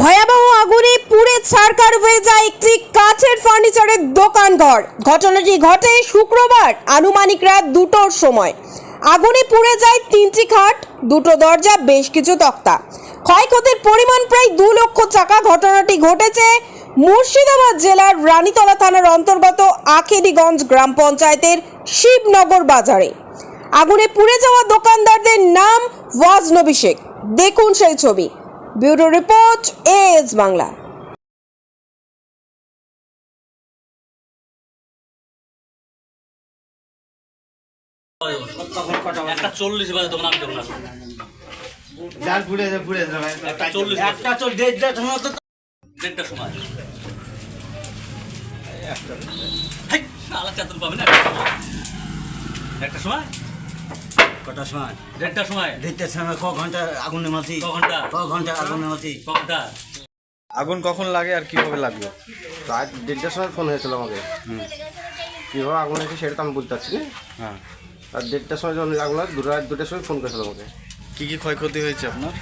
ভয়াবহ আগুনে পুড়ে ছারখার হয়ে যায় একটি কাঠের ফার্নিচারের দোকানঘর। ঘটনাটি ঘটে শুক্রবার, আনুমানিক রাত দুটোর সময়। আগুনে পুড়ে যায় তিনটি খাট, দুটো দরজা, বেশ কিছু তক্তা। ক্ষয়ক্ষতির পরিমাণ প্রায় দু লক্ষ টাকা। ঘটনাটি ঘটেছে মুর্শিদাবাদ জেলার রানীতলা থানার অন্তর্গত আখেরিগঞ্জ গ্রাম পঞ্চায়েতের শিবনগর বাজারে। আগুনে পুড়ে যাওয়া দোকানদারদের নাম ওয়াজ নবী শেখ। দেখুন সেই ছবি। ব্যুরো রিপোর্ট এজ বাংলা। একটা চল্লিশ বাজে তখন আমি যখন আসব যার ঘুরে যা ঘুরে যা ভাই। একটা চল্লিশ একটা চল সময় তো দেড়টার সময়। হাই, আলাদা চাতুর পাবে না? একটা সময়। কটার সময়? দেড়টার সময়। দেড়টার সময় ক ঘণ্টা আগুন নেমাছি ক ঘণ্টা? ক ঘণ্টা আগুন নেমাছি কটা আগুন কখন লাগে আর কীভাবে লাগল রাত দেড়টার সময় ফোন হয়েছিল আমাকে। কীভাবে আগুন হয়েছে সেটা তো আমি বলতে পারছি না। হ্যাঁ। আর দেড়টার সময় যখন লাগল দুটো রাত দুটার সময় ফোন করেছিল আমাকে। কি কি ক্ষয়ক্ষতি হয়েছে আপনার?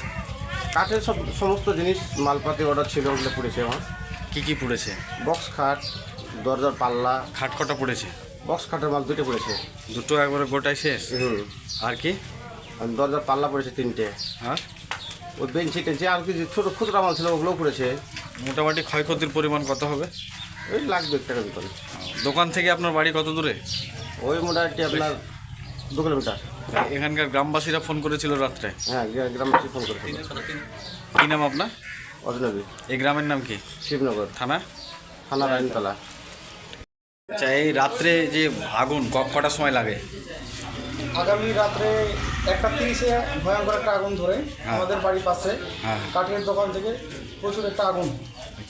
কাঠের সব সমস্ত জিনিস মালপাতি অর্ডার ছিল ওগুলো পড়েছে আমার। কি কি পুড়েছে? বক্স খাট দরজার পাল্লা। খাট কটা পড়েছে? বক্স খাটের মাল দুটো পড়েছে। দুটো একবারে গোটাই শেষ? হুম। আর কি? আর দরজার পাল্লা পড়েছে তিনটে। হ্যাঁ? ওই বেঞ্চি টেঞ্চি আর কিছু ছোটো খুচরা মাল ছিল ওগুলোও পড়েছে। মোটামুটি ক্ষয়ক্ষতির পরিমাণ কত হবে? ওই লাখ দু টাকার ভিতরে দোকান থেকে আপনার বাড়ি কত দূরে? ওই মোটামুটি আপনার দু কিলোমিটার। এখানকার গ্রামবাসীরা ফোন করেছিল রাত্রে। হ্যাঁ গ্রামবাসী ফোন করেছিল। কী নাম আপনার? অজনবী। এই গ্রামের নাম কি? শিবনগর। থানা? থানা রায়নতলা। আচ্ছা এই রাত্রে যে আগুন কটার সময় লাগে? আগামী রাত্রে একটা তিরিশে ভয়ঙ্কর একটা আগুন ধরে আমাদের বাড়ির পাশে হ্যাঁ। কাঠের দোকান থেকে প্রচুর একটা আগুন।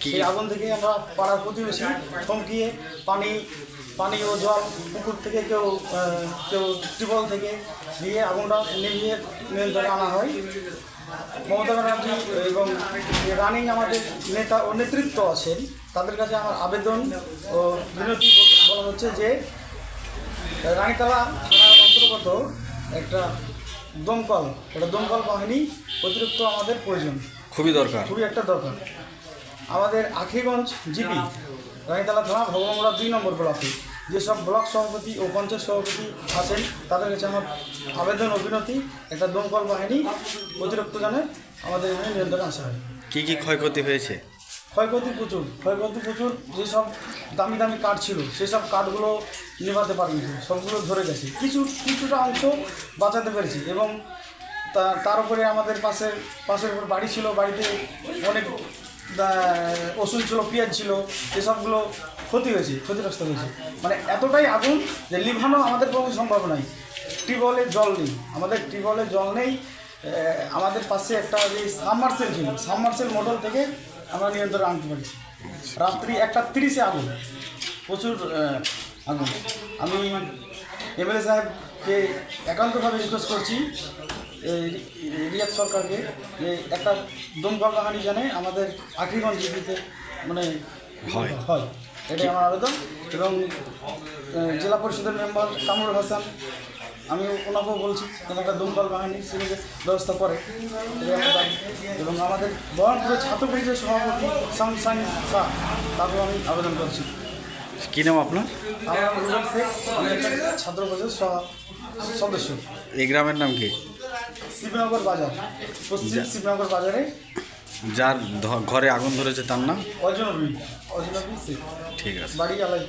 সেই আগুন থেকে আমরা পাড়ার প্রতিবেশী থমকিয়ে পানি পানি ও জল পুকুর থেকে কেউ কেউ টিউবওয়েল থেকে দিয়ে আগুনটা নিভিয়ে নিয়ন্ত্রণে আনা হয়। মমতা ব্যানার্জি এবং রানিং আমাদের নেতা ও নেতৃত্ব আছেন। তাদের কাছে আমার আবেদন ও বিনতি বলা হচ্ছে যে রানীতলা থানার অন্তর্গত একটা দমকল একটা দমকল বাহিনী অতিরিক্ত আমাদের প্রয়োজন। খুবই দরকার। খুবই একটা দরকার। আমাদের আখিগঞ্জ জিপি রানীতলা থানা ভগবানরা দুই নম্বর ব্লকে। যেসব ব্লক সভাপতি ও পঞ্চায়েত সভাপতি আছেন তাদের কাছে আমার আবেদন ও বিনতি একটা দমকল বাহিনী অতিরিক্ত জানে আমাদের এখানে নিয়ন্ত্রণে আসা হয়। কী কী ক্ষয়ক্ষতি হয়েছে? ক্ষয়ক্ষতি প্রচুর ক্ষয়ক্ষতি প্রচুর, যেসব দামি দামি কাঠ ছিল, সেসব কাঠগুলো নেভাতে পারেনি সবগুলো ধরে গেছে। কিছু, কিছুটা অংশ বাঁচাতে পেরেছি এবং তার উপরে আমাদের পাশের পাশের উপর বাড়ি ছিল, বাড়িতে অনেক ওষুধ ছিল, পেঁয়াজ ছিল এসবগুলো ক্ষতি হয়েছে, ক্ষতিগ্রস্ত হয়েছে। মানে এতটাই আগুন যে লিভানো আমাদের পক্ষে সম্ভব নয়। টিউবওয়েলে জল নেই, আমাদের টিউবওয়েলে জল নেই আমাদের পাশে একটা যে সাবমার্সেল ছিল সাবমার্সেল মডেল থেকে আমরা নিয়ন্ত্রণে আনতে পারি রাত্রি একটা তিরিশে আগুন। প্রচুর আগুন। আমি এমএলএ সাহেবকে একান্তভাবে রিকোয়েস্ট করছি এই রিয়াদ সরকারকে যে একটা দমকল বাহিনী জানে আমাদের আখিগঞ্জ জিপিতে মানে হয়। হয়। এটাই আমার আবেদন। এবং জেলা পরিষদের মেম্বার কামরুল হাসান আমি ওনাকেও বলছি যেন একটা দমকল বাহিনী সেদিকে ব্যবস্থা করে। এবং আমাদের বহরমপুরের ছাত্র পরিষদের সভাপতি সামসানি শাহ তাকেও আমি আবেদন করছি। কি নাম আপনার? ছাত্র পরিষদের সহ- সদস্য। এই গ্রামের নাম কি? শিবনগর বাজার পশ্চিম শিবনগর বাজারে। যার ঘরে আগুন ধরেছে তার নাম? অজনবী অজনবী ঠিক আছে। বাড়ি আলাই।